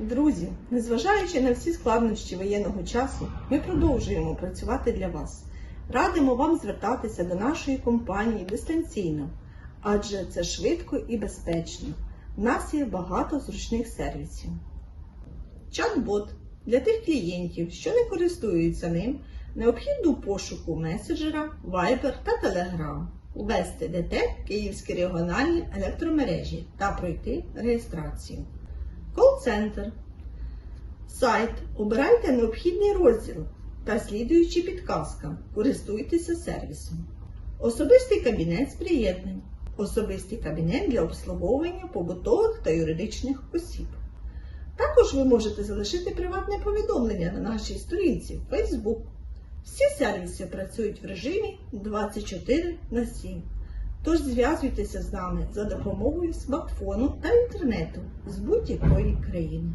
Друзі, незважаючи на всі складнощі воєнного часу, ми продовжуємо працювати для вас. Радимо вам звертатися до нашої компанії дистанційно, адже це швидко і безпечно. У нас є багато зручних сервісів. Чат-бот для тих клієнтів, що не користуються ним, необхідно пошуку меседжера, Viber та Telegram, ввести ДТ Київські регіональні електромережі та пройти реєстрацію. Кол-центр. Сайт. Обирайте необхідний розділ та слідуючи підказкам. Користуйтеся сервісом. Особистий кабінет з приєднань. Особистий кабінет для обслуговування побутових та юридичних осіб. Також ви можете залишити приватне повідомлення на нашій сторінці Facebook. Всі сервіси працюють в режимі 24 на 7. Тож зв'язуйтеся з нами за допомогою смартфону та інтернету з будь-якої країни.